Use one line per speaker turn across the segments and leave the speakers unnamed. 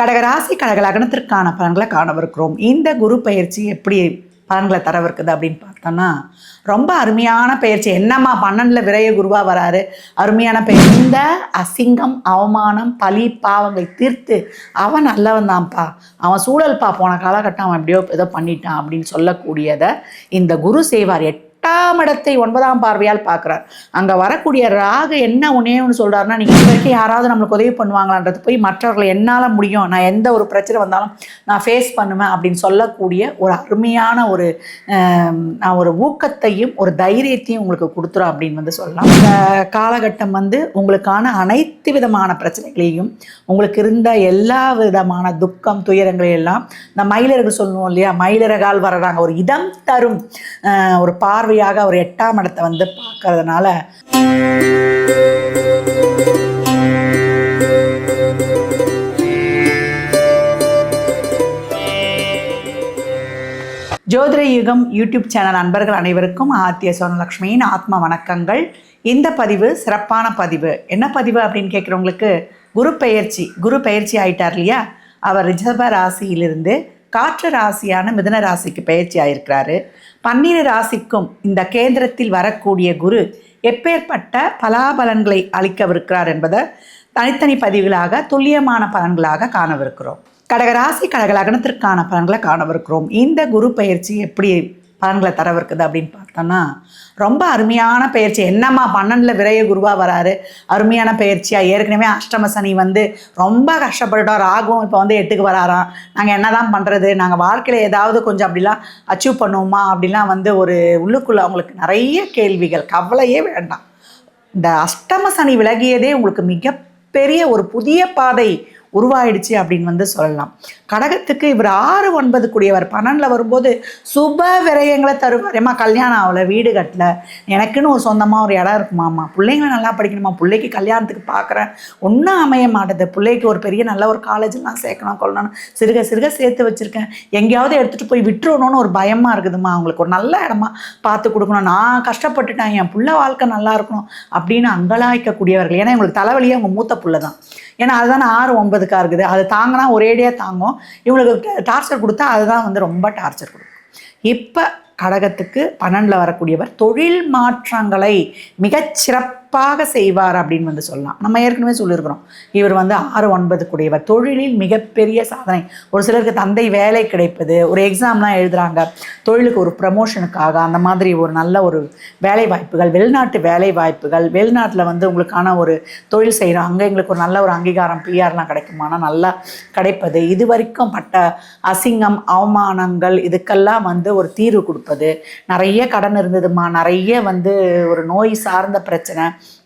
கடகராசி கடக லக்னத்திற்கான பலன்களை காணவிருக்கிறோம். இந்த குரு பயிற்சி எப்படி பலன்களை தரவிருக்குது அப்படின்னு பார்த்தோன்னா ரொம்ப அருமையான பயிற்சி. என்னம்மா பன்னெண்டில் விரைய குருவாக வராரு? அருமையான பெயர் இந்த அசிங்கம் அவமானம் பழி பாவங்களை தீர்த்து அவன் நல்லவன் தான்ப்பா. அவன் சூழல்பா போன காலகட்டம் அவன் எப்படியோ ஏதோ பண்ணிட்டான் அப்படின்னு சொல்லக்கூடியதை இந்த குரு செய்வார். எட்டாம் இடத்தை ஒன்பதாம் பார்வையால் பார்க்குறார். அங்கே வரக்கூடிய ராகு என்ன ஒன்னே சொல்கிறாருன்னா நீங்கள் இது வரைக்கும் யாராவது நம்மளுக்கு உதவி பண்ணுவாங்களான்றது போய் மற்றவர்களை என்னால் முடியும் நான் எந்த ஒரு பிரச்சனை வந்தாலும் நான் ஃபேஸ் பண்ணுவேன் அப்படின்னு சொல்லக்கூடிய ஒரு அருமையான ஒரு நான் ஒரு ஊக்கத்தையும் ஒரு தைரியத்தையும் உங்களுக்கு கொடுத்துரும் அப்படின்னு வந்து சொல்லலாம். இந்த காலகட்டம் வந்து உங்களுக்கான அனைத்து விதமான பிரச்சனைகளையும் உங்களுக்கு இருந்த எல்லா விதமான துக்கம் துயரங்களை எல்லாம் இந்த மயிலர்கள் சொல்லுவோம் இல்லையா மயிலரகால் வர்றாங்க ஒரு இதம் தரும் ஒரு பார்வை பார்வையாக அவர் எட்டாம் இடத்தை வந்து பார்க்கறதுனால ஜோதிட யுகம் யூடியூப் சேனல் அன்பர்கள் அனைவருக்கும் ஆத்திய சோனலக்ஷ்மியின் ஆத்ம வணக்கங்கள். இந்த பதிவு சிறப்பான பதிவு. என்ன பதிவு அப்படின்னு கேட்குறவங்களுக்கு குரு பெயர்ச்சி குரு பெயர்ச்சி ஆயிட்டார் இல்லையா? அவர் ரிஷப ராசியிலிருந்து காற்று ராசியான மிதன ராசிக்கு பெயர்ச்சி ஆயிருக்கிறாரு பன்னிரு ராசிக்கும் இந்த கேந்திரத்தில் வரக்கூடிய குரு எப்பேற்பட்ட பலாபலன்களை அளிக்கவிருக்கிறார் என்பதை தனித்தனி பதிவுகளாக துல்லியமான பலன்களாக காணவிருக்கிறோம். கடகராசி கடக லக்னத்திற்கான பலன்களை காணவிருக்கிறோம். இந்த குரு பயிற்சி எப்படி பலன்களை தரவிருக்குது அப்படின்னு பார்த்தோன்னா ரொம்ப அருமையான பயிற்சி. என்னம்மா பன்னெண்டில் விரைய குருவாக வராரு. அருமையான பயிற்சியாக ஏற்கனவே அஷ்டம சனி வந்து ரொம்ப கஷ்டப்பட்டுட்டோம் ராகும் இப்போ வந்து எட்டுக்கு வராராம். நாங்கள் என்ன தான் பண்ணுறது நாங்கள் வாழ்க்கையில் ஏதாவது கொஞ்சம் அப்படிலாம் அச்சீவ் பண்ணுவோமா? அப்படிலாம் வந்து ஒரு உள்ளுக்குள்ளே அவங்களுக்கு நிறைய கேள்விகள். கவலையே வேண்டாம். இந்த அஷ்டம சனி விலகியதே உங்களுக்கு மிகப்பெரிய ஒரு புதிய பாதை உருவாயிடுச்சு அப்படின்னு வந்து சொல்லலாம். கடகத்துக்கு இவர் ஆறு ஒன்பது கூடியவர். பன்னெண்டில் வரும்போது சுப விரயங்களை தருவார். ஏமா கல்யாணம் ஆகல வீடு கட்டல. எனக்குன்னு ஒரு சொந்தமாக ஒரு இடம் இருக்குமாம்மா. பிள்ளைங்களை நல்லா படிக்கணுமா? பிள்ளைக்கு கல்யாணத்துக்கு பார்க்குறேன் ஒன்றும் அமைய மாட்டேது. பிள்ளைக்கு ஒரு பெரிய நல்ல ஒரு காலேஜ்லாம் சேர்க்கணும் கொள்ளணும். சிறுக சிறுக சேர்த்து வச்சுருக்கேன். எங்கேயாவது எடுத்துகிட்டு போய் விட்டுறணும்னு ஒரு பயமாக இருக்குதுமா அவங்களுக்கு ஒரு நல்ல இடமா பார்த்து கொடுக்கணும். நான் கஷ்டப்பட்டுட்டேன். என் புள்ள வாழ்க்கை நல்லா இருக்கணும் அப்படின்னு அங்கலாய்க்கக்கூடியவர்கள். ஏன்னா இவங்களுக்கு தலைவலியே அவங்க மூத்த புள்ள தான் ஏன்னா அதுதானே ஆறு ஒன்பதுக்கா இருக்குது. அது தாங்கினா ஒரேடியாக தாங்கும். இவங்களுக்கு டார்ச்சர் கொடுத்தா அதுதான் வந்து ரொம்ப டார்ச்சர் கொடுக்கும். இப்போ கடகத்துக்கு பன்னெண்டில் வரக்கூடியவர் தொழில் மாற்றங்களை மிகச் சிறப்பாக செய்வார் அப்படின்னு வந்து சொல்லலாம். நம்ம ஏற்கனவே சொல்லியிருக்கிறோம். இவர் வந்து ஆறு ஒன்பது கூடியவர் தொழிலில் மிகப்பெரிய சாதனை. ஒரு சிலருக்கு தந்தை வேலை கிடைப்பது ஒரு எக்ஸாம்லாம் எழுதுகிறாங்க தொழிலுக்கு ஒரு ப்ரமோஷனுக்காக அந்த மாதிரி ஒரு நல்ல ஒரு வேலை வாய்ப்புகள் வெளிநாட்டு வேலை வாய்ப்புகள் வெளிநாட்டில் வந்து உங்களுக்கான ஒரு தொழில் செய்கிறோம் அங்கே எங்களுக்கு ஒரு நல்ல ஒரு அங்கீகாரம் பிஆர்லாம் கிடைக்குமானா நல்லா கிடைப்பது. இது வரைக்கும் பட்ட அசிங்கம் அவமானங்கள் இதுக்கெல்லாம் வந்து ஒரு தீர்வு கொடுப்பது. நிறைய கடன் இருந்ததுமா நிறைய வந்து ஒரு நோய் சார்ந்த பிரச்சனை.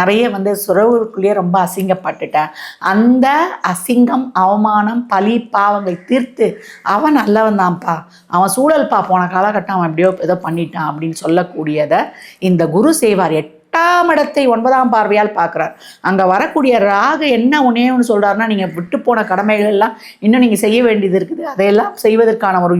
நிறைய வந்து சுரவுக்குள்ளேயே ரொம்ப அசிங்கப்பட்டுட்டேன். அந்த அசிங்கம் அவமானம் பழி பாவங்களை தீர்த்து அவன் நல்லவன் தான்ப்பா. அவன் சூழல்பா போன காலகட்டம் அவன் எப்படியோ ஏதோ பண்ணிட்டான் அப்படின்னு சொல்லக்கூடியதை இந்த குரு செய்வார். எட்டாம் இடத்தை ஒன்பதாம் பார்வையால் பார்க்குறார். அங்கே வரக்கூடிய ராக என்ன உனேன்னு ஒன்று சொல்கிறாருன்னா நீங்கள் விட்டு போன கடமைகள் எல்லாம் இன்னும் நீங்கள் செய்ய வேண்டியது இருக்குது. அதையெல்லாம் செய்வதற்கான ஒரு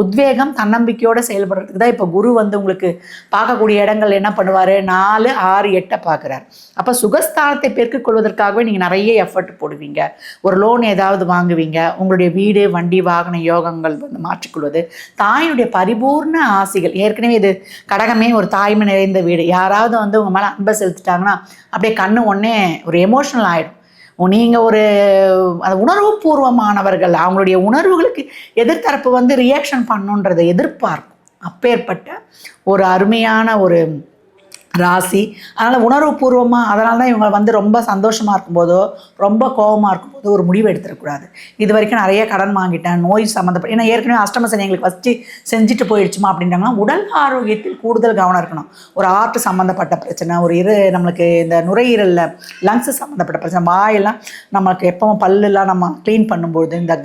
உத்வேகம் தன்னம்பிக்கையோடு செயல்படுறதுக்கு தான் இப்போ குரு வந்து உங்களுக்கு பார்க்கக்கூடிய இடங்கள் என்ன பண்ணுவார்? நாலு ஆறு எட்டை பார்க்குறார். அப்போ சுகஸ்தானத்தை பெருக்கிக் கொள்வதற்காகவே நீங்கள் நிறைய எஃபர்ட் போடுவீங்க. ஒரு லோன் ஏதாவது வாங்குவீங்க. உங்களுடைய வீடு வண்டி வாகன யோகங்கள் வந்து மாற்றிக்கொள்வது தாயினுடைய பரிபூர்ண ஆசைகள். ஏற்கனவே இது கடகமே ஒரு தாய்மை நிறைந்த வீடு. யாராவது வந்து உங்கள் மேலே அன்பை செலுத்திட்டாங்கன்னா அப்படியே கண்ணு ஒன்றே ஒரு எமோஷனல் ஆகிடும் நீங்கள் ஒரு அது உணர்வுபூர்வமானவர்கள். அவங்களுடைய உணர்வுகளுக்கு எதிர்த்தரப்பு வந்து ரியாக்ஷன் பண்ணுன்றதை எதிர்பார்க்கும். அப்பேற்பட்ட ஒரு அருமையான ஒரு ராசி. அதனால் உணர்வுபூர்வமாக அதனால தான் இவங்க வந்து ரொம்ப சந்தோஷமாக இருக்கும்போதோ ரொம்ப கோபமாக இருக்கும்போதோ ஒரு முடிவு எடுத்துடக்கூடாது. இது வரைக்கும் நிறைய கடன் வாங்கிட்டேன் நோய் சம்மந்தப்பட்ட ஏன்னா ஏற்கனவே அஷ்டம சனி எங்களுக்கு ஃபஸ்ட்டு செஞ்சுட்டு போயிடுச்சுமா அப்படின்றாங்கன்னா உடல் ஆரோக்கியத்தில் கூடுதல் கவனம் இருக்கணும். ஒரு ஆர்ட் சம்மந்தப்பட்ட பிரச்சனை ஒரு இரு நம்மளுக்கு இந்த நுரையீரலில் லங்ஸ் சம்மந்தப்பட்ட பிரச்சனை வாயெல்லாம் நம்மளுக்கு எப்பவும் பல்லெல்லாம் நம்ம க்ளீன் பண்ணும்போது இந்த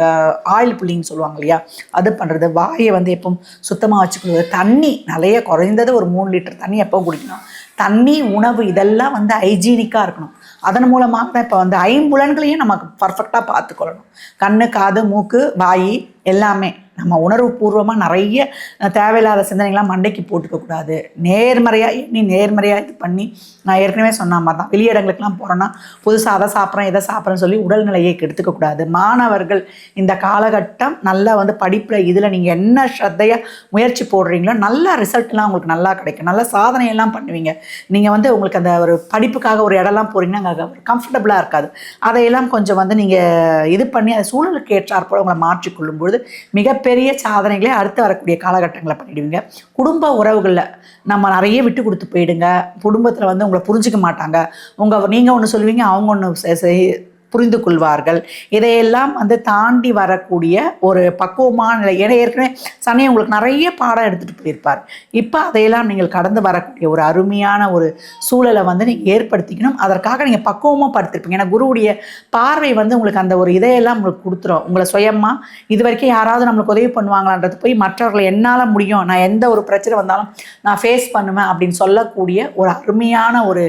ஆயில் புள்ளின்னு சொல்லுவாங்க இல்லையா அது பண்ணுறது வாயை வந்து எப்பவும் சுத்தமாக வச்சுக்கிறது தண்ணி நிறைய குறைந்தது ஒரு மூணு லிட்டர் தண்ணி எப்போ குடிக்கணும். தண்ணி உணவு இதெல்லாம் வந்து ஹைஜீனிக்காக இருக்கணும். அதன் மூலமாக தான் இப்போ வந்து ஐம்புலன்களையும் நமக்கு பர்ஃபெக்டாக பார்த்துக்கொள்ளணும். கண்ணு காது மூக்கு வாய் எல்லாமே. நம்ம உணர்வுபூர்வமாக நிறைய தேவையில்லாத சிந்தனைகள்லாம் மண்டைக்கு போட்டுக்க கூடாது. நேர்மறையாக எண்ணி நேர்மறையாக இது பண்ணி நான் ஏற்கனவே சொன்ன மாதிரி தான். வெளியிடங்களுக்கெல்லாம் போகிறோன்னா புதுசாக அதை சாப்பிட்றேன் இதை சாப்பிட்றேன்னு சொல்லி உடல்நிலையை கெடுத்துக்கக்கூடாது மாணவர்கள் இந்த காலகட்டம் நல்லா வந்து படிப்பில் இதில் நீங்கள் என்ன ஸ்ரத்தையாக முயற்சி போடுறீங்களோ நல்ல ரிசல்ட்லாம் உங்களுக்கு நல்லா கிடைக்கும். நல்ல சாதனையெல்லாம் பண்ணுவீங்க. நீங்கள் வந்து உங்களுக்கு அந்த ஒரு படிப்புக்காக ஒரு இடம்லாம் போகிறீங்கன்னா அங்கே கம்ஃபர்டபுளாக இருக்காது. அதையெல்லாம் கொஞ்சம் வந்து நீங்கள் இது பண்ணி அந்த சூழலுக்கு ஏற்றாற்போல் உங்களை மாற்றிக்கொள்ளும் பொழுது மிகப்பெரிய சாதனைகளை அடுத்து வரக்கூடிய காலகட்டங்களை பண்ணிடுவீங்க. குடும்ப உறவுகளில் நம்ம நிறைய விட்டு கொடுத்து போயிடுங்க. குடும்பத்தில் வந்து உங்களை புரிஞ்சிக்க மாட்டாங்க. உங்கள் நீங்கள் ஒன்று சொல்லுவீங்க அவங்க ஒன்று புரிந்து கொள்வார்கள் இதையெல்லாம் வந்து தாண்டி வரக்கூடிய ஒரு பக்குவமான நிலை. ஏன்னா ஏற்கனவே சனி உங்களுக்கு நிறைய பாடம் எடுத்துகிட்டு போயிருப்பார். இப்போ அதையெல்லாம் நீங்கள் கடந்து வரக்கூடிய ஒரு அருமையான ஒரு சூழலை வந்து நீங்கள் ஏற்படுத்திக்கணும். அதற்காக நீங்கள் பக்குவமாக படுத்திருப்பீங்க. ஏன்னா குருவுடைய பார்வை வந்து உங்களுக்கு அந்த ஒரு இதையெல்லாம் உங்களுக்கு கொடுத்துரும். உங்களை சுயமாக இது வரைக்கும் யாராவது நம்மளுக்கு உதவி பண்ணுவாங்களான்றது போய் மற்றவர்களை என்னால் முடியும்? நான் எந்த ஒரு பிரச்சனை வந்தாலும் நான் ஃபேஸ் பண்ணுவேன் அப்படின்னு சொல்லக்கூடிய ஒரு அருமையான ஒரு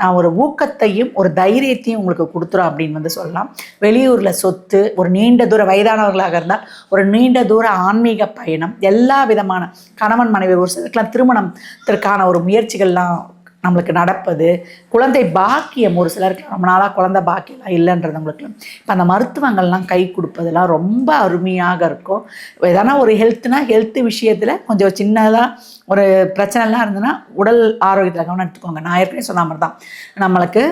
நான் ஒரு ஊக்கத்தையும் ஒரு தைரியத்தையும் உங்களுக்கு கொடுத்துரும் அப்படின்னு வந்து சொல்லலாம். வெளியூரில் சொத்து ஒரு நீண்ட தூர வயதானவர்களாக இருந்தால் ஒரு நீண்ட தூர ஆன்மீக பயணம் எல்லா விதமான கணவன் மனைவி ஒரு சிலருக்கெல்லாம் திருமணத்திற்கான ஒரு முயற்சிகள்லாம் நம்மளுக்கு நடப்பது குழந்தை பாக்கியம் ஒரு சிலருக்கு ரொம்ப நாளாக குழந்தை பாக்கியம்லாம் இல்லைன்றவங்களுக்குலாம் இப்போ அந்த மருத்துவங்கள்லாம் கை கொடுப்பதெல்லாம் ரொம்ப அருமையாக இருக்கும். எதனா ஒரு ஹெல்த்னா ஹெல்த் விஷயத்தில் கொஞ்சம் சின்னதாக ஒரு பிரச்சனைலாம் இருந்ததுன்னா உடல் ஆரோக்கியத்தில் கவனம் எடுத்துக்கோங்க. நான் ஏற்கனவே சொன்ன மாதிரி தான். நம்மளுக்கு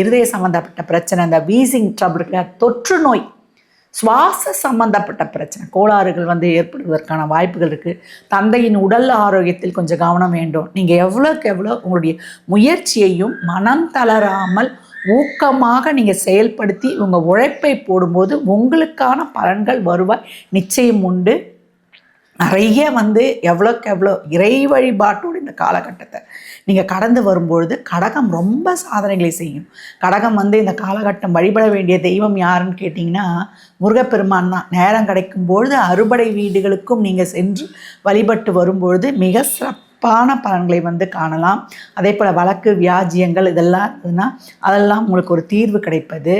இருதய சம்மந்தப்பட்ட பிரச்சனை இந்த வீசிங் ட்ரபிள் தொற்று நோய் சுவாச சம்பந்தப்பட்ட பிரச்சனை. கோளாறுகள் வந்து ஏற்படுவதற்கான வாய்ப்புகள் இருக்குது தந்தையின் உடல் ஆரோக்கியத்தில் கொஞ்சம் கவனம் வேண்டும். நீங்கள் எவ்வளோக்கு எவ்வளோ உங்களுடைய முயற்சியையும் மனம் தளராமல் ஊக்கமாக நீங்கள் செயல்படுத்தி உங்கள் உழைப்பை போடும்போது உங்களுக்கான பலன்கள் வருவாய் நிச்சயம் உண்டு. நிறைய வந்து எவ்வளோக்கு எவ்வளோ இறை வழிபாட்டோடு இந்த காலகட்டத்தை நீங்கள் கடந்து வரும்பொழுது கடகம் ரொம்ப சாதனைகளை செய்யும். கடகம் வந்து இந்த காலகட்டம் வழிபட வேண்டிய தெய்வம் யாருன்னு கேட்டிங்கன்னா முருகப்பெருமான் தான். நேரம் கிடைக்கும் பொழுது அறுபடை வீடுகளுக்கும் நீங்கள் சென்று வழிபட்டு வரும்பொழுது மிக சிறப்பான பலன்களை வந்து காணலாம். அதே போல் வழக்கு வியாஜியங்கள் இதெல்லாம் இருந்ததுன்னா அதெல்லாம் உங்களுக்கு ஒரு தீர்வு கிடைப்பது.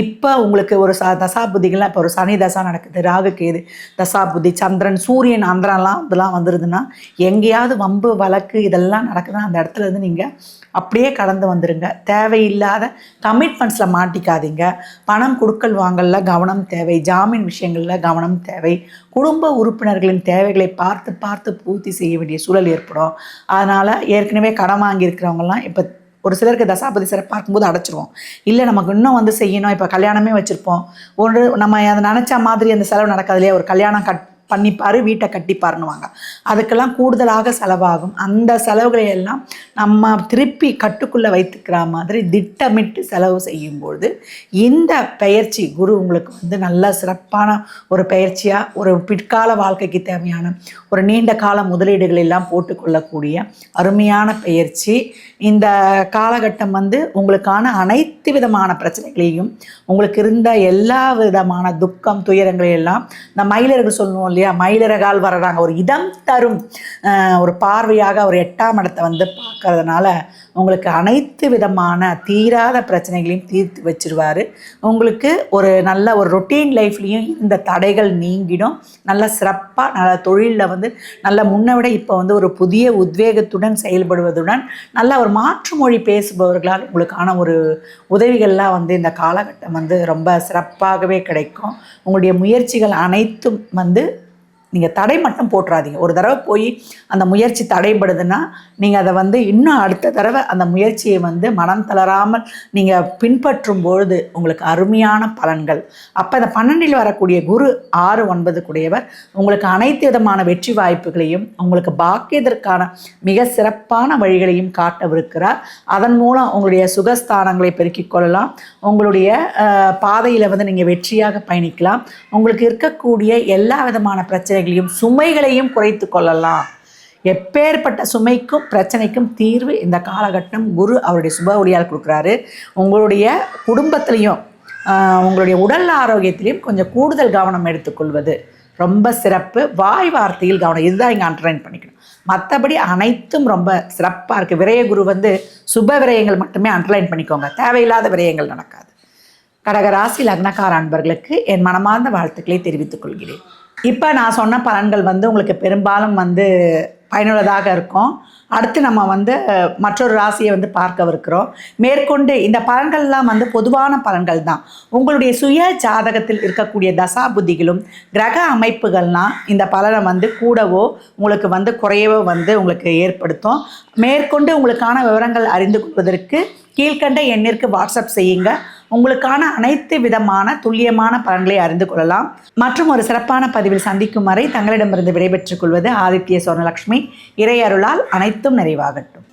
இப்போ உங்களுக்கு ஒரு ச தசாபுதிகள்லாம் இப்போ ஒரு சனி தசா நடக்குது ராகு கேது தசாபுத்தி சந்திரன் சூரியன் அந்தரம்லாம் இதெல்லாம் வந்துடுதுன்னா எங்கேயாவது வம்பு வழக்கு இதெல்லாம் நடக்குதுன்னா அந்த இடத்துல இருந்து நீங்கள் அப்படியே கடந்து வந்துடுங்க தேவையில்லாத கமிட்மெண்ட்ஸில் மாட்டிக்காதீங்க. பணம் கொடுக்கல் வாங்கலில் கவனம் தேவை. ஜாமீன் விஷயங்களில் கவனம் தேவை. குடும்ப உறுப்பினர்களின் தேவைகளை பார்த்து பார்த்து பூர்த்தி செய்ய வேண்டிய சூழல் ஏற்படும். அதனால் ஏற்கனவே கடன் வாங்கியிருக்கிறவங்கலாம் இப்போ ஒரு சிலருக்கு தசாபதி சிறை பார்க்கும்போது அடைச்சிருவோம். இல்லை நமக்கு இன்னும் வந்து செய்யணும். இப்போ கல்யாணமே வச்சுருப்போம். ஒரு நம்ம அதை நினச்ச மாதிரி அந்த செலவு நடக்காது இல்லையா? ஒரு கல்யாணம் கட் பண்ணிப்பார் வீட்டை கட்டிப்பாருன்னுவாங்க. அதுக்கெல்லாம் கூடுதலாக செலவாகும். அந்த செலவுகளை எல்லாம் நம்ம திருப்பி கட்டுக்குள்ளே வைத்துக்கிற மாதிரி திட்டமிட்டு செலவு செய்யும்பொழுது இந்த பயிற்சி குரு உங்களுக்கு வந்து நல்ல சிறப்பான ஒரு பயிற்சியாக ஒரு பிற்கால வாழ்க்கைக்கு தேவையான ஒரு நீண்ட கால முதலீடுகள் எல்லாம் போட்டுக்கொள்ளக்கூடிய அருமையான பயிற்சி இந்த காலகட்டம் வந்து உங்களுக்கான அனைத்து விதமான பிரச்சனைகளையும் உங்களுக்கு இருந்த எல்லா விதமான துக்கம் துயரங்களை எல்லாம் இந்த மயிலர்கள் சொல்லுவோம் இல்லையா? மயிலிறகால் வர்றாங்க. ஒரு இதம் தரும் ஒரு பார்வையாக ஒரு எட்டாம் இடத்தை வந்து பார்க்கறதுனால உங்களுக்கு அனைத்து விதமான தீராத பிரச்சனைகளையும் தீர்த்து வச்சிருவார். உங்களுக்கு ஒரு நல்ல ஒரு ரொட்டீன் லைஃப்லேயும் இந்த தடைகள் நீங்கிடும். நல்ல சிறப்பாக நல்ல தொழிலில் வந்து நல்ல முன்ன விட இப்போ வந்து ஒரு புதிய உத்வேகத்துடன் செயல்படுவதுடன் நல்ல ஒரு மாற்று மொழி பேசுபவர்களால் உங்களுக்கான ஒரு உதவிகள்லாம் வந்து இந்த காலகட்டம் வந்து ரொம்ப சிறப்பாகவே கிடைக்கும். உங்களுடைய முயற்சிகள் அனைத்தும் வந்து நீங்கள் தடை மட்டும் போட்டுறாதீங்க. ஒரு தடவை போய் அந்த முயற்சி தடைபடுதுன்னா நீங்கள் அதை வந்து இன்னும் அடுத்த தடவை அந்த முயற்சியை வந்து மனம் தளராமல் நீங்கள் பின்பற்றும் பொழுது உங்களுக்கு அருமையான பலன்கள். அப்போ இந்த பன்னெண்டில் வரக்கூடிய குரு ஆறு ஒன்பது கூடியவர் உங்களுக்கு அனைத்து விதமான வெற்றி வாய்ப்புகளையும் உங்களுக்கு பாக்கியதற்கான மிக சிறப்பான வழிகளையும் காட்டவிருக்கிறார். அதன் மூலம் உங்களுடைய சுகஸ்தானங்களை பெருக்கிக் கொள்ளலாம். உங்களுடைய பாதையில் வந்து நீங்கள் வெற்றியாக பயணிக்கலாம். உங்களுக்கு இருக்கக்கூடிய எல்லா விதமான பிரச்சனைகள் பிரச்சனைகளையும் சுமைகளையும் குறைத்து கொள்ளலாம். எப்பேற்பட்ட சுமைக்கும் பிரச்சனைக்கும் தீர்வு இந்த காலகட்டம் குரு அவருடைய சுப ஒளியால் கொடுக்குறாரு. உங்களுடைய குடும்பத்திலையும் உங்களுடைய உடல் ஆரோக்கியத்திலையும் கொஞ்சம் கூடுதல் கவனம் எடுத்துக்கொள்வது ரொம்ப சிறப்பு. வாய் வார்த்தையில் கவனம் இதுதான் இங்கே அண்டர்லைன் பண்ணிக்கணும். மற்றபடி அனைத்தும் ரொம்ப சிறப்பாக இருக்குது விரய குரு வந்து சுப விரயங்கள் மட்டுமே அண்டர்லைன் பண்ணிக்கோங்க. தேவையில்லாத விரயங்கள் நடக்காது. கடகராசி லக்னக்கார அன்பர்களுக்கு என் மனமார்ந்த வாழ்த்துக்களை தெரிவித்துக் கொள்கிறேன். இப்போ நான் சொன்ன பலன்கள் வந்து உங்களுக்கு பெரும்பாலும் வந்து பயனுள்ளதாக இருக்கும். அடுத்து நம்ம வந்து மற்றொரு ராசியை வந்து பார்க்கவிருக்கிறோம். மேற்கொண்டு இந்த பலன்கள்லாம் வந்து பொதுவான பலன்கள் தான். உங்களுடைய சுய ஜாதகத்தில் இருக்கக்கூடிய தசா புத்திகளும் கிரக அமைப்புகள்லாம் இந்த பலனை வந்து கூடவோ உங்களுக்கு வந்து குறையவோ வந்து உங்களுக்கு ஏற்படுத்தும். மேற்கொண்டு உங்களுக்கான விவரங்கள் அறிந்து கொள்வதற்கு கீழ்க்கண்ட எண்ணிற்கு வாட்ஸ்அப் செய்யுங்க. உங்களுக்கான அனைத்து விதமான துல்லியமான பலன்களை அறிந்து கொள்ளலாம். மற்றும் ஒரு சிறப்பான பதிவில் சந்திக்கும் வரை தங்களிடமிருந்து விடைபெற்றுக் கொள்வது ஆதித்ய சுவர்ணலட்சுமி இறையருளால் அனைத்தும் நிறைவாகட்டும்.